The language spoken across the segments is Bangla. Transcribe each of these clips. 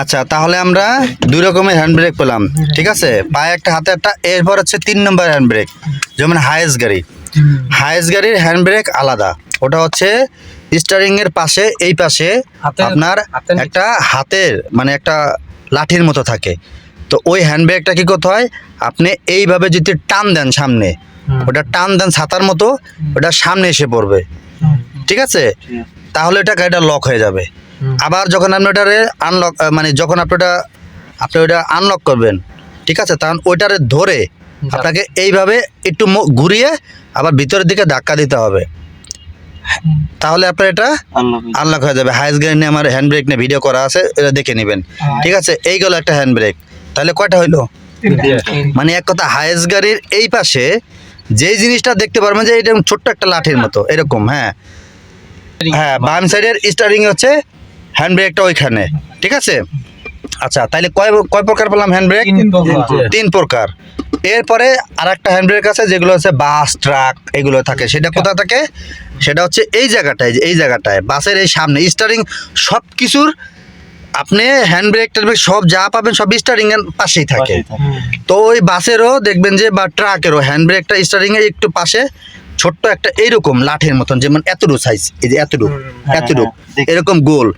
আচ্ছা তাহলে আমরা দুই রকমের হ্যান্ড ব্রেক পেলাম ঠিক আছে? পায়ে একটা হাতে একটা এরপর হচ্ছে তিন নম্বর হ্যান্ড ব্রেক যেমন হায়েস্ট গাড়ি। হায়েস্ট গাড়ির হ্যান্ড ব্রেক আলাদা ওটা হচ্ছে স্টারিং এর পাশে এই পাশে আপনার একটা হাতের মানে একটা লাঠির মতো থাকে। তো ওই হ্যান্ড ব্রেকটা কি করতে হয়? আপনি এইভাবে যদি টান দেন সামনে ওটা টান দেন ছাতার মতো ওটা সামনে এসে পড়বে ঠিক আছে? তাহলে এটা গাড়িটা লক হয়ে যাবে। আবার যখন আপনি ওটারে আনলক মানে যখন আপনি ওটা আপনি ওটা আনলক করবেন ঠিক আছে? তখন ওইটারে ধরে আপনাকে এইভাবে একটু ঘুরিয়ে আবার ভিতরের দিকে ধাক্কা দিতে হবে। তাহলে আপনার এটা আনলক হয়ে যাবে। হাইস গাড়ি নিয়ে আমার হ্যান্ড ব্রেক নিয়ে ভিডিও করা আছে এটা দেখে নেবেন। ঠিক আছে? এই গেল একটা হ্যান্ড ব্রেক তাহলে কয়টা হইল? মানে এক কথা হাইস গাড়ির এই পাশে যেই জিনিসটা দেখতে পারবেন যে এটা ছোট্ট একটা লাঠির মতো এরকম হ্যাঁ। হ্যাঁ বাম সাইডের স্টারিং হচ্ছে হ্যান্ড ব্রেকটা ওইখানে ঠিক আছে? আচ্ছা তাহলে কয় কয় প্রকার পেলাম হ্যান্ড ব্রেক তিন প্রকার। এরপরে আর একটা হ্যান্ড ব্রেক আছে যেগুলো হচ্ছে বাস ট্রাক এগুলো থাকে। সেটা কোথা থাকে? সেটা হচ্ছে এই জায়গাটায় এই জায়গাটায়। বাসের এই সামনে স্টারিং সব কিছুর আপনি হ্যান্ড ব্রেক সব যা পাবেন সব স্টারিং এর পাশেই থাকে। তো ওই বাসেরও দেখবেন যে বা ট্রাকেরও হ্যান্ড ব্রেকটা স্টারিং এর একটু পাশে ছোট্ট একটা এইরকম লাঠির মতন যেমন এতটুকু সাইজ এই যে এতটুকু এতটুকু। এরকম গোল।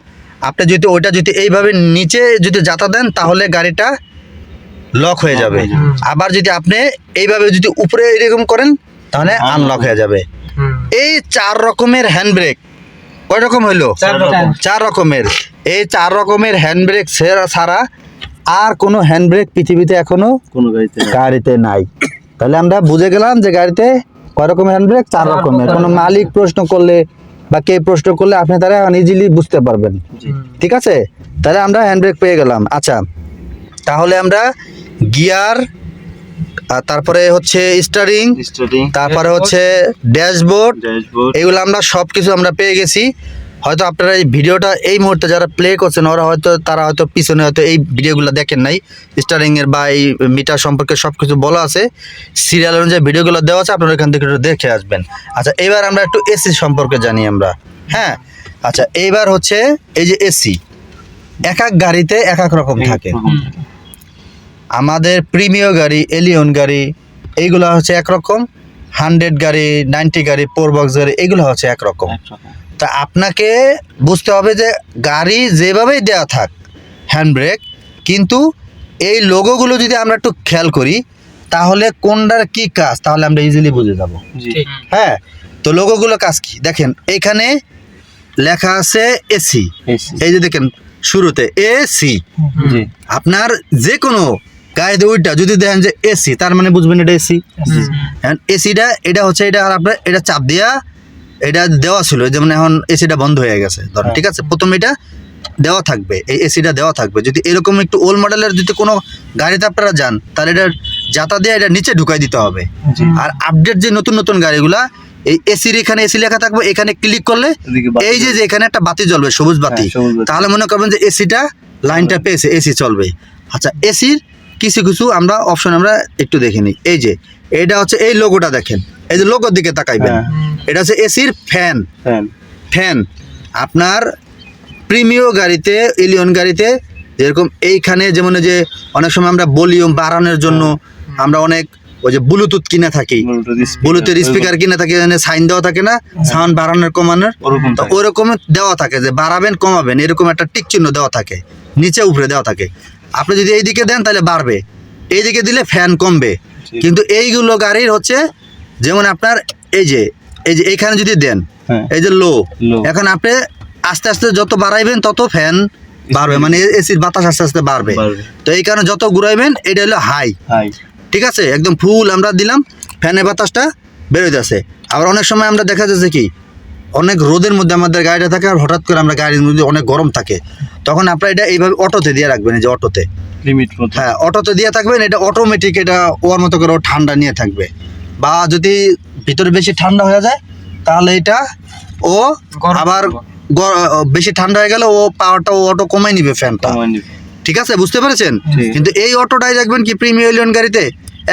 আপনি যদি ওইটা যদি এইভাবে নিচে যদি যাতা দেন তাহলে গাড়িটা লক হয়ে যাবে। আবার যদি আপনি এইভাবে যদি উপরে এরকম করেন তাহলে আনলক হয়ে যাবে। এই চার রকমের হ্যান্ড ব্রেক কয় রকম হইল? চার রকম। চার রকমের। এই চার রকমের হ্যান্ড ব্রেক ছাড়া আর কোনো হ্যান্ড ব্রেক পৃথিবীতে এখনও কোনো গাড়িতে নাই। তাহলে আমরা বুঝে গেলাম যে গাড়িতে কয় রকমের হ্যান্ড ব্রেক চার রকমের। কোনো মালিক প্রশ্ন করলে বা কে প্রশ্ন করলে আপনি তারা ইজিলি বুঝতে পারবেন। ঠিক আছে? তাহলে আমরা হ্যান্ড ব্রেক পেয়ে গেলাম। আচ্ছা তাহলে আমরা গিয়ার তারপরে হচ্ছে স্টারিং তারপরে হচ্ছে ড্যাশবোর্ড ড্যাশবোর্ড এগুলো আমরা সবকিছু আমরা পেয়ে গেছি। হয়তো আপনারা এই ভিডিওটা এই মুহূর্তে যারা প্লে করছেন ওরা হয়তো তারা হয়তো পিছনে হয়তো এই ভিডিওগুলো দেখেন নাই। স্টারিং এর বা এই মিটার সম্পর্কে সব কিছু বলা আছে। সিরিয়াল অনুযায়ী ভিডিওগুলো দেওয়া আছে আপনারা এখান থেকে একটু দেখে আসবেন। আচ্ছা এবার আমরা একটু এসি সম্পর্কে জানি আমরা। হ্যাঁ? আচ্ছা এইবার হচ্ছে এই যে এসি এক এক গাড়িতে এক এক রকম থাকে। আমাদের প্রিমিয় গাড়ি এলিয়ন গাড়ি এইগুলো হচ্ছে একরকম হান্ড্রেড গাড়ি নাইনটি গাড়ি ফোর বক্স গাড়ি এগুলো হচ্ছে একরকম তা আপনাকে বুঝতে হবে যে গাড়ি যেভাবেই দেওয়া থাক হ্যান্ড ব্রেক কিন্তু এই লোগোগুলো যদি আমরা একটু খেয়াল করি তাহলে কোনটার কি কাজ তাহলে আমরা ইজিলি বুঝে যাব। হ্যাঁ তো লোগোগুলো কাজ কি? দেখেন এখানে লেখা আছে এসি। এসি। এই যে দেখেন শুরুতে এসি। আপনার যে কোনো গায়ে ওইটা যদি দেখেন যে এসি তার মানে বুঝবেন এটা এসি। এসিটা এটা হচ্ছে এটা আর আপনার এটা চাপ দিয়া এটা দেওয়া ছিল যেমন এখন এসিটা বন্ধ হয়ে গেছে। ধরেন ঠিক আছে? প্রথম এটা দেওয়া থাকবে এই এসিটা দেওয়া থাকবে। যদি এরকম একটু ওল্ড মডেলের যদি কোনো গাড়িতে আপনারা যান তাহলে এটা যাতা দিয়ে এটা নিচে ঢুকাই দিতে হবে। আর আপডেট যে নতুন নতুন গাড়িগুলা এই এসির এখানে এসি লেখা থাকবে এখানে ক্লিক করলে এই যে যে এখানে একটা বাতি জ্বলবে সবুজ বাতি। হ্যাঁ, সবুজ বাতি। তাহলে মনে করবেন যে এসিটা লাইনটা পেয়েছে এসি চলবে। আচ্ছা এসির কিছু কিছু আমরা অপশন আমরা একটু দেখে নিই। এই যে এটা হচ্ছে এই লোগোটা দেখেন। এই যে লোগোর দিকে তাকাইবেন। হ্যাঁ। এটা হচ্ছে এসির ফ্যান। ফ্যান। আপনার প্রিমিয় গাড়িতে এলিয়ন গাড়িতে যেরকম এইখানে যেমন যে অনেক সময় আমরা ভলিউম বাড়ানোর জন্য আমরা অনেক ওই যে ব্লুটুথ কিনে থাকি। ব্লুটুথ স্পিকার কিনে থাকি সাইন দেওয়া থাকে না সাউন্ড বাড়ানোর কমানোর। তো ওরকম দেওয়া থাকে যে বাড়াবেন কমাবেন এরকম একটা টিক চিহ্ন দেওয়া থাকে। নিচে উপরে দেওয়া থাকে। আপনি যদি এইদিকে দেন তাহলে বাড়বে। এইদিকে দিলে ফ্যান কমবে। কিন্তু এইগুলো গাড়ির হচ্ছে যেমন আপনার এই যে এই যে এইখানে যদি দেন হ্যাঁ। এই যে লো এখন আপনি আস্তে আস্তে যত বাড়াইবেন তত ফ্যান বাড়বে মানে এসির বাতাস আস্তে আস্তে বাড়বে। তো এই কারণে যত ঘুরাইবেন এটা হলো হাই ঠিক আছে? একদম ফুল আমরা দিলাম ফ্যানের বাতাসটা বেরোতে আছে আবার অনেক সময় আমরা দেখা যাচ্ছে কি অনেক রোদের মধ্যে আমাদের গাড়িটা থাকে আর হঠাৎ করে আমরা গাড়ির মধ্যে অনেক গরম থাকে। তখন আপনারা এটা এইভাবে অটোতে দিয়ে রাখবেন এই যে অটোতে। লিমিট হ্যাঁ অটোতে দিয়ে থাকবেন এটা অটোমেটিক এটা ওর মতো করে ঠান্ডা নিয়ে থাকবে। বা যদি ভিতরে বেশি ঠান্ডা হয়ে যায় তাহলে এটা ও আবার। বেশি ঠান্ডা হয়ে গেলে ও পাওয়ারটা ও অটো কমাই নিবে ফ্যানটা ঠিক আছে? বুঝতে পেরেছেন? কিন্তু এই অটোটাই দেখবেন কি প্রিমিয়ার গাড়িতে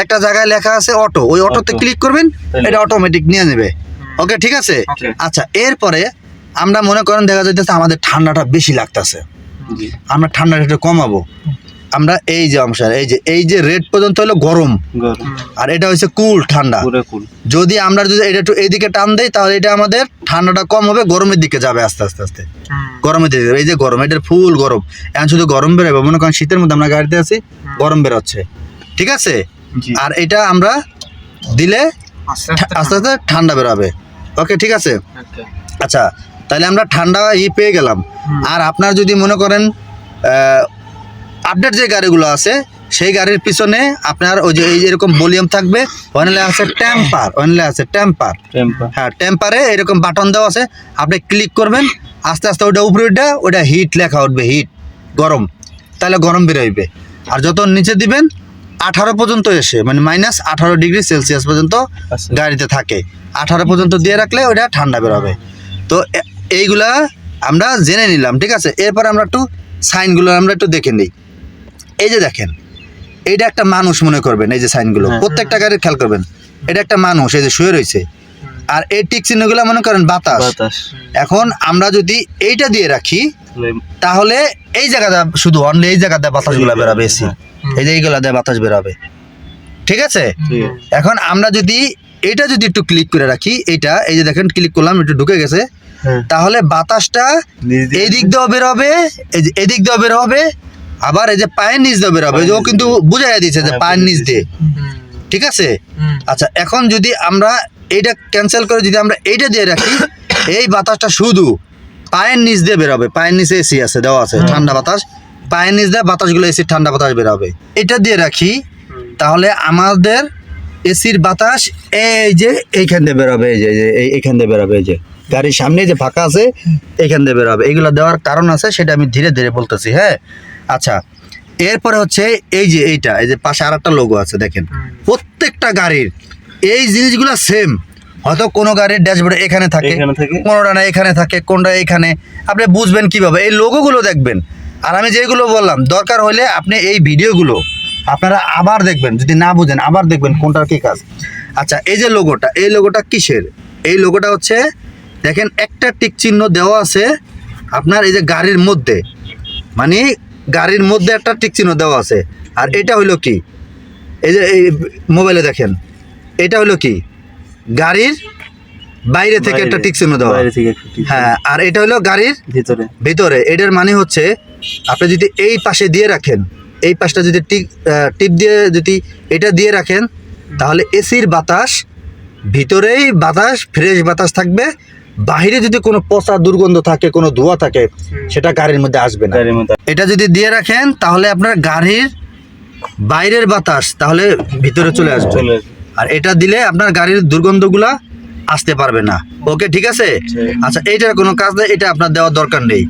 একটা জায়গায় লেখা আছে অটো ওই অটোতে ক্লিক করবেন এটা অটোমেটিক নিয়ে নেবে। ওকে ঠিক আছে? আচ্ছা এরপরে আমরা মনে করেন দেখা যাইতেছে আমাদের ঠান্ডাটা বেশি লাগতেছে। আমরা ঠান্ডাটা একটু কমাবো। আমরা এই যে অংশ এই যে এই যে রেড পর্যন্ত হলো গরম। গরম। আর এটা হচ্ছে কুল ঠান্ডা। যদি আমরা যদি এটা একটু এইদিকে টান দেই তাহলে এটা আমাদের ঠান্ডাটা কম হবে গরমের দিকে যাবে আস্তে আস্তে আস্তে। গরমের দিকে এই যে গরম এটার ফুল গরম। এখন শুধু গরম বেরোবে মনে করেন শীতের মধ্যে আমরা গাড়িতে আছি গরম বেরোচ্ছে। ঠিক আছে? আর এটা আমরা দিলে আস্তে আস্তে আস্তে ঠান্ডা। বেরোবে। ওকে ঠিক আছে? আচ্ছা তাহলে আমরা ঠান্ডা ই পেয়ে গেলাম। আর আপনার যদি মনে করেন আপডেট যে গাড়িগুলো আছে সেই গাড়ির পিছনে আপনার ওই যে এই এরকম ভলিউম থাকবে ওখানে আছে টেম্পার ওখানে আছে টেম্পার হ্যাঁ টেম্পারে এরকম বাটন দেওয়া আছে আপনি ক্লিক করবেন আস্তে আস্তে ওটা উপরে উঠে ওটা হিট লেখা উঠবে হিট গরম। তাহলে গরম বেরোইবে আর যত নিচে দিবেন আঠারো পর্যন্ত এসে মানে মাইনাস আঠারো ডিগ্রি সেলসিয়াস পর্যন্ত আচ্ছা। গাড়িতে থাকে। আঠারো পর্যন্ত দিয়ে রাখলে ওটা ঠান্ডা বেরোবে তো এইগুলা আমরা জেনে নিলাম ঠিক আছে? এরপর আমরা একটু সাইনগুলো আমরা একটু দেখে নিই। এই যে দেখেন এইটা একটা মানুষ মনে করবেন এই যে সাইনগুলো। হ্যাঁ। প্রত্যেকটা গাড়ির খেয়াল করবেন এটা একটা মানুষ এই যে শুয়ে রয়েছে। আর এই টিক চিহ্নগুলো মনে করেন বাতাস। এখন আমরা যদি এইটা দিয়ে রাখি তাহলে এই জায়গাটা শুধু অনলি এই জায়গাতে বাতাসগুলো বেরোবে এসি এই যে এইগুলা দিয়ে বাতাস বেরোবে। ঠিক আছে? এখন আমরা যদি এটা যদি একটু ক্লিক করে রাখি এইটা এই যে দেখেন ক্লিক করলাম একটু ঢুকে গেছে। হ্যাঁ। তাহলে বাতাসটা এই দিক দিয়েও বেরোবে এই যে এদিক দিয়েও বেরোবে আবার এই যে পায়ের নিচ দিয়ে বেরোবে ও কিন্তু বুঝাই দিয়েছে যে হ্যাঁ, পায়ের নিচ দিয়ে। ঠিক আছে? আচ্ছা এখন যদি আমরা এইটা ক্যান্সেল করে যদি আমরা এইটা দিয়ে রাখি এই বাতাসটা শুধু পায়ের নিচ দিয়ে বেরোবে পায়ের নিচে এসি আছে দেওয়া আছে ঠান্ডা বাতাস। পায়ের নিচ দিয়ে বাতাসগুলো এসির ঠান্ডা বাতাস বেরোবে এটা দিয়ে রাখি তাহলে আমাদের এসির বাতাস এই যে এইখান দিয়ে বেরোবে এই যে এই যে এই- এইখান দিয়ে বেরোবে এই যে। গাড়ির সামনে যে ফাঁকা আছে এইখান দিয়ে বেরোবে এগুলো দেওয়ার কারণ আছে সেটা আমি ধীরে ধীরে বলতেছি হ্যাঁ? আচ্ছা এরপরে হচ্ছে এই যে এইটা এই যে পাশে আর একটা লোগো আছে দেখেন। প্রত্যেকটা গাড়ির এই জিনিসগুলো সেম হয়তো কোনো গাড়ির ড্যাশবোর্ডে এখানে থাকে কোনোটা না এখানে থাকে কোনটা এখানে। আপনি বুঝবেন কীভাবে? এই লোগোগুলো দেখবেন। আর আমি যেগুলো বললাম দরকার হলে আপনি এই ভিডিওগুলো আপনারা আবার দেখবেন। যদি না বুঝেন আবার দেখবেন কোনটার কি কাজ। আচ্ছা এই যে লোগোটা এই লোগোটা কিসের? এই লোগোটা হচ্ছে দেখেন একটা টিক চিহ্ন দেওয়া আছে আপনার এই যে গাড়ির মধ্যে। মানে গাড়ির মধ্যে একটা টিক চিহ্ন দেওয়া আছে। আর এটা হইল কি? এই যে এই মোবাইলে দেখেন। এটা হলো কি? গাড়ির বাইরে থেকে একটা টিক চিহ্ন দেওয়া। হ্যাঁ আর এটা হলো গাড়ির ভিতরে। ভিতরে। এটার মানে হচ্ছে আপনি যদি এই পাশে দিয়ে রাখেন এই পাশটা যদি টিপ টিপ দিয়ে যদি এটা দিয়ে রাখেন তাহলে এসির বাতাস ভিতরেই বাতাস ফ্রেশ বাতাস থাকবে বাইরে যদি কোনো পচা দুর্গন্ধ থাকে কোনো ধোঁয়া থাকে সেটা গাড়ির মধ্যে আসবে না। এটা যদি দিয়ে রাখেন তাহলে আপনার গাড়ির বাইরের বাতাস তাহলে ভিতরে চলে আসবে। আর এটা দিলে আপনার গাড়ির দুর্গন্ধগুলা আসতে পারবে না। ওকে ঠিক আছে? আচ্ছা এইটার কোনো কাজ নেই এটা আপনার দেওয়ার দরকার নেই।